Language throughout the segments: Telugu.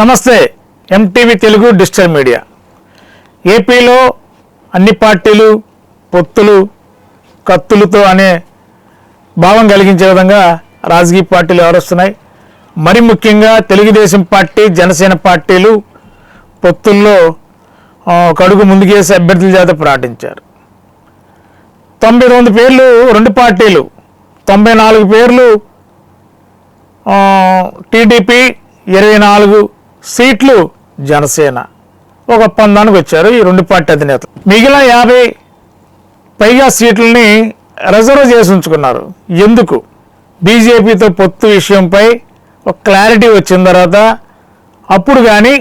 నమస్తే ఎంటీవీ తెలుగు డిజిటల్ మీడియా. ఏపీలో అన్ని పార్టీలు పొత్తులు కత్తులతో అనే భావం కలిగించే విధంగా రాజకీయ పార్టీలు వ్యవహరిస్తున్నాయి మరి ముఖ్యంగా తెలుగుదేశం పార్టీ జనసేన పార్టీలు పొత్తుల్లో కడుగు ముందుకేసి అభ్యర్థుల చేత ప్రకటించారు. తొంభై రెండు పేర్లు రెండు పార్టీలు తొంభై నాలుగు పేర్లు టీడీపీ ఇరవై నాలుగు సీట్లు జనసేన. ఒక ఒప్పందానికి వచ్చారు ఈ రెండు పార్టీ అధినేతలు. మిగిలిన యాభై పైగా సీట్లని రిజర్వ్ చేసి ఉంచుకున్నారు. ఎందుకు? బీజేపీతో పొత్తు విషయంపై ఒక క్లారిటీ వచ్చిన తర్వాత అప్పుడు కానీ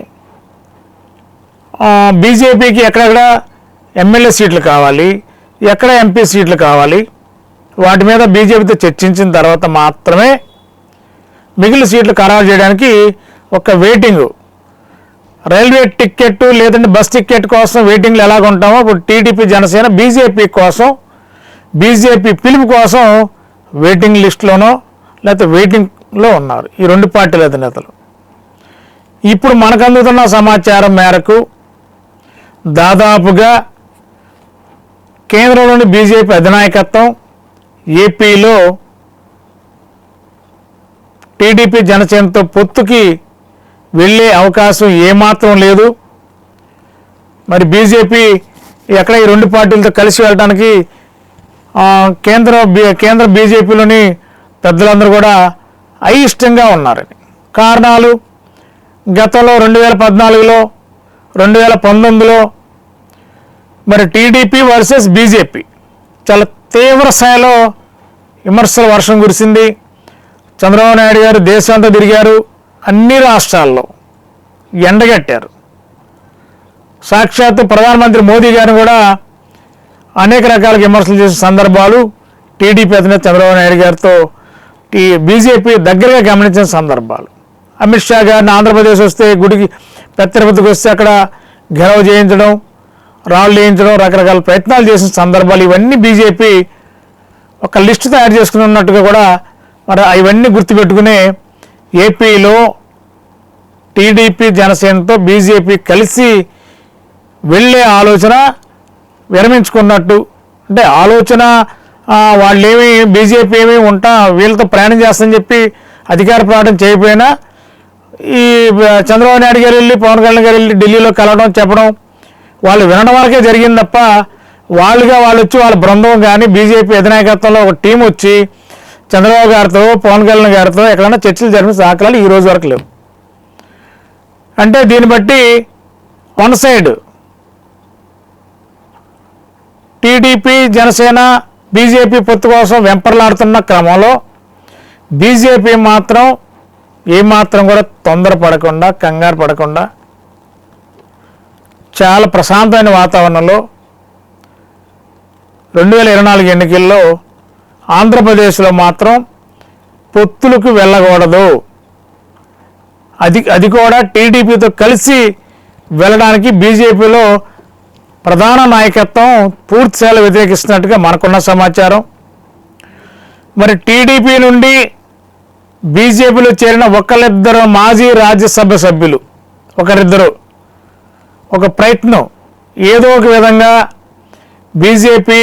బీజేపీకి ఎక్కడెక్కడ ఎమ్మెల్యే సీట్లు కావాలి ఎక్కడ ఎంపీ సీట్లు కావాలి వాటి మీద బీజేపీతో చర్చించిన తర్వాత మాత్రమే మిగిలిన సీట్లు ఖరారు చేయడానికి ఒక వెయిటింగ్ రైల్వే టికెట్ లేదంటే బస్ టికెట్ కోసం వెయిటింగ్లు ఎలాగ ఉంటామో ఇప్పుడు టీడీపీ జనసేన బీజేపీ కోసం బీజేపీ పిలుపు కోసం వెయిటింగ్ లిస్టులోనో లేకపోతే వెయిటింగ్లో ఉన్నారు. ఈ రెండు పార్టీల అధినేతలు. ఇప్పుడు మనకు అందుతున్న సమాచారం మేరకు దాదాపుగా కేంద్రంలోని బీజేపీ అధినాయకత్వం ఏపీలో టీడీపీ జనసేనతో పొత్తుకి వెళ్ళే అవకాశం ఏమాత్రం లేదు. మరి బీజేపీ ఎక్కడ ఈ రెండు పార్టీలతో కలిసి వెళ్ళడానికి కేంద్ర బీ- కేంద్ర బీజేపీలోని పెద్దలందరూ కూడా అయిష్టంగా ఉన్నారని. కారణాలు గతంలో రెండు వేల పద్నాలుగులో రెండు వేల పంతొమ్మిదిలో మరి టీడీపీ వర్సెస్ బీజేపీ చాలా తీవ్ర స్థాయిలో విమర్శల వర్షం కురిసింది. చంద్రబాబు నాయుడు గారు దేశమంతా తిరిగారు. అన్ని రాష్ట్రాల్లో ఎండగట్టారు. సాక్షాత్తు ప్రధానమంత్రి మోదీ గారిని కూడా అనేక రకాల విమర్శలు చేసిన సందర్భాలు టీడీపీ అధినేత చంద్రబాబు నాయుడు గారితో టీ బీజేపీ దగ్గరగా గమనించిన సందర్భాలు. అమిత్ షా గారిని ఆంధ్రప్రదేశ్ వస్తే గుడికి పెద్ద వస్తే అక్కడ గెలవ చేయించడం రాళ్ళు వేయించడం రకరకాల ప్రయత్నాలు చేసిన సందర్భాలు ఇవన్నీ బీజేపీ ఒక లిస్టు తయారు చేసుకుని ఉన్నట్టుగా కూడా మరి ఇవన్నీ గుర్తుపెట్టుకునే ఏపీలో టీడీపీ జనసేనతో బీజేపీ కలిసి వెళ్ళే ఆలోచన విరమించుకున్నట్టు. అంటే ఆలోచన వాళ్ళు వాళ్ళేమి బీజేపీ ఏమి ఉంటా వీళ్ళతో ప్రయాణం చేస్తామని చెప్పి అధికార ప్రకటన చేయకపోయినా ఈ చంద్రబాబు నాయుడు గారు వెళ్ళి పవన్ కళ్యాణ్ గారు వెళ్ళి ఢిల్లీలో కలవడం చెప్పడం వాళ్ళు వినడం వరకే జరిగింది తప్ప వాళ్ళుగా వాళ్ళు వచ్చి వాళ్ళ బృందం కానీ బీజేపీ అధినాయకత్వంలో ఒక టీం వచ్చి చంద్రబాబు గారితో పవన్ కళ్యాణ్ గారితో ఎక్కడైనా చర్చలు జరిపిన దాఖలాలు ఈ రోజు వరకు లేవు. అంటే దీన్ని బట్టి one side TDP Janasena BJP పొత్తు కోసం వెంపర్లాడుతున్న క్రమంలో బీజేపీ మాత్రం ఏమాత్రం కూడా తొందర పడకుండా కంగారు పడకుండా చాలా ప్రశాంతమైన వాతావరణంలో రెండు వేల ఇరవై నాలుగు ఎన్నికల్లో ఆంధ్రప్రదేశ్లో మాత్రం పొత్తులకు వెళ్ళకూడదు. అది అది కూడా టీడీపీతో కలిసి వెళ్ళడానికి బీజేపీలో ప్రధాన నాయకత్వం పూర్తిస్థాయిలో వ్యతిరేకిస్తున్నట్టుగా మనకున్న సమాచారం. మరి టీడీపీ నుండి బీజేపీలో చేరిన ఒకరిద్దరు మాజీ రాజ్యసభ సభ్యులు ఒకరిద్దరు ఒక ప్రయత్నం ఏదో ఒక విధంగా బీజేపీ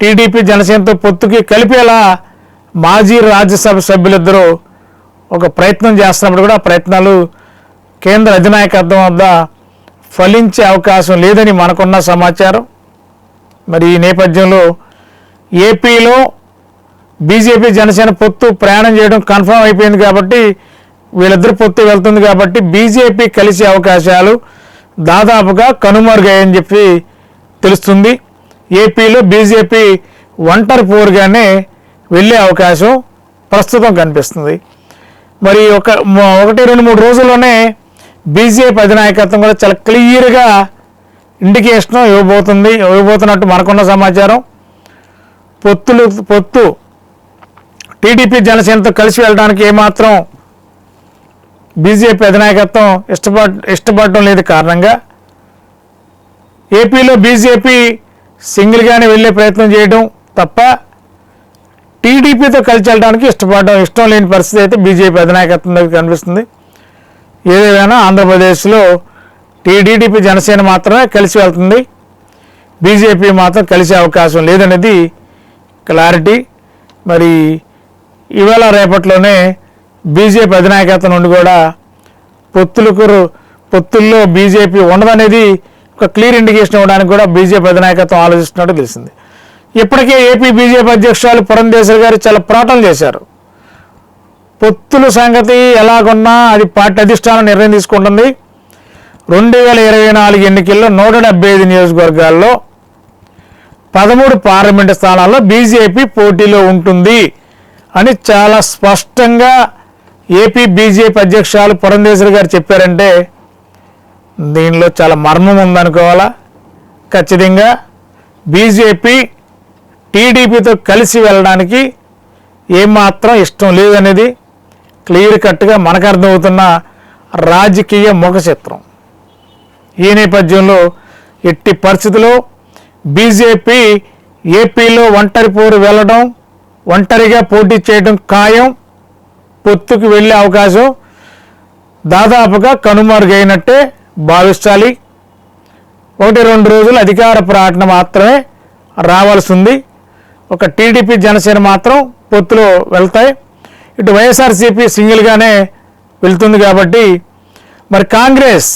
టీడీపీ జనసేనతో పొత్తుకి కలిపేలా మాజీ రాజ్యసభ సభ్యులిద్దరూ ఒక ప్రయత్నం చేస్తున్నప్పుడు కూడా ప్రయత్నాలు కేంద్ర అధినాయకత్వం వద్ద ఫలించే అవకాశం లేదని మనకున్న సమాచారం. మరి ఈ నేపథ్యంలో ఏపీలో బీజేపీ జనసేన పొత్తు ప్రయాణం చేయడం కన్ఫర్మ్ అయిపోయింది కాబట్టి వీళ్ళిద్దరు పొత్తు వెళ్తుంది కాబట్టి బీజేపీ కలిసే అవకాశాలు దాదాపుగా కనుమరుగాయని చెప్పి తెలుస్తుంది. ఏపీలో బీజేపీ ఒంటరి పోరుగానే వెళ్ళే అవకాశం ప్రస్తుతం కనిపిస్తుంది. మరి ఒక ఒకటి రెండు మూడు రోజుల్లోనే బీజేపీ అధినాయకత్వం కూడా చాలా క్లియర్గా ఇండికేషన్ ఇవ్వబోతుంది ఇవ్వబోతున్నట్టు మనకున్న సమాచారం. పొత్తులు పొత్తు టీడీపీ జనసేనతో కలిసి వెళ్ళడానికి ఏమాత్రం బీజేపీ అధినాయకత్వం ఇష్టపడ ఇష్టపడటం లేదు కారణంగా. ఏపీలో బీజేపీ సింగిల్గానే వెళ్ళే ప్రయత్నం చేయడం తప్ప టీడీపీతో కలిసి వెళ్ళడానికి ఇష్టపడడం ఇష్టం లేని పరిస్థితి అయితే బీజేపీ అధినాయకత్వం దగ్గర కనిపిస్తుంది. ఏదేమైనా ఆంధ్రప్రదేశ్లో టీడీపీ జనసేన మాత్రమే కలిసి వెళ్తుంది. బీజేపీ మాత్రం కలిసే అవకాశం లేదనేది క్లారిటీ. మరి ఇవాళ రేపట్లోనే బీజేపీ అధినాయకత్వం నుండి కూడా పొత్తులకు పొత్తుల్లో బీజేపీ ఉండదనేది ఒక క్లియర్ ఇండికేషన్ ఇవ్వడానికి కూడా బీజేపీ అధినాయకత్వం ఆలోచిస్తున్నట్టు తెలిసింది. ఇప్పటికే ఏపీ బీజేపీ అధ్యక్షురాలు పురంధేశ్వరి గారు చాలా ప్రకటనలు చేశారు. పొత్తుల సంగతి ఎలాగున్నా అది పార్టీ అధిష్టానం నిర్ణయం తీసుకుంటుంది. రెండు వేల ఇరవై నాలుగు ఎన్నికల్లో నూట డెబ్బై ఐదు నియోజకవర్గాల్లో పదమూడు పార్లమెంటు స్థానాల్లో బీజేపీ పోటీలో ఉంటుంది అని చాలా స్పష్టంగా ఏపీ బీజేపీ అధ్యక్షురాలు పురంధేశ్వరి గారు చెప్పారంటే దీనిలో చాలా మర్మం ఉందనుకోవాలా? ఖచ్చితంగా బీజేపీ టీడీపీతో కలిసి వెళ్ళడానికి ఏమాత్రం ఇష్టం లేదనేది క్లియర్ కట్గా మనకు అర్థమవుతున్న రాజకీయ ముఖ చిత్రం ఈ నేపథ్యంలో ఎట్టి పరిస్థితుల్లో బీజేపీ ఏపీలో ఒంటరి పోరు వెళ్ళడం ఒంటరిగా పోటీ చేయడం ఖాయం పొత్తుకు వెళ్ళే అవకాశం దాదాపుగా కనుమరుగైనట్టే భావించాలి. ఒకటి రెండు రోజులు అధికార ప్రకటన మాత్రమే రావాల్సి ఉంది ఒక టీడీపీ జనసేన మాత్రం పొత్తులో వెళ్తాయి. ఇటు వైఎస్ఆర్సీపీ సింగిల్గానే వెళ్తుంది కాబట్టి మరి కాంగ్రెస్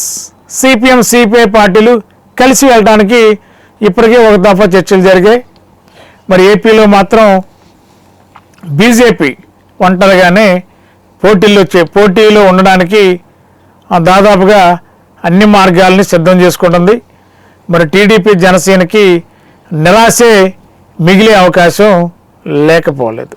సిపిఎం సిపిఐ పార్టీలు కలిసి వెళ్ళడానికి ఇప్పటికే ఒక దఫా చర్చలు జరిగాయి. మరి ఏపీలో మాత్రం బీజేపీ ఒంటరిగానే పోటీల్లో చే- పోటీలో ఉండడానికి ఆ, దాదాపుగా అన్ని మార్గాల్ని సిద్ధం చేసుకుంటుంది. మరి టీడీపీ జనసేనకి నిరాశే మిగిలే అవకాశం లేకపోలేదు.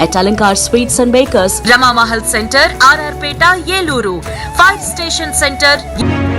At Alankar Sweets and Bakers, Rama Mahal Center, RR Peta, Yeluru, Fire Station Center.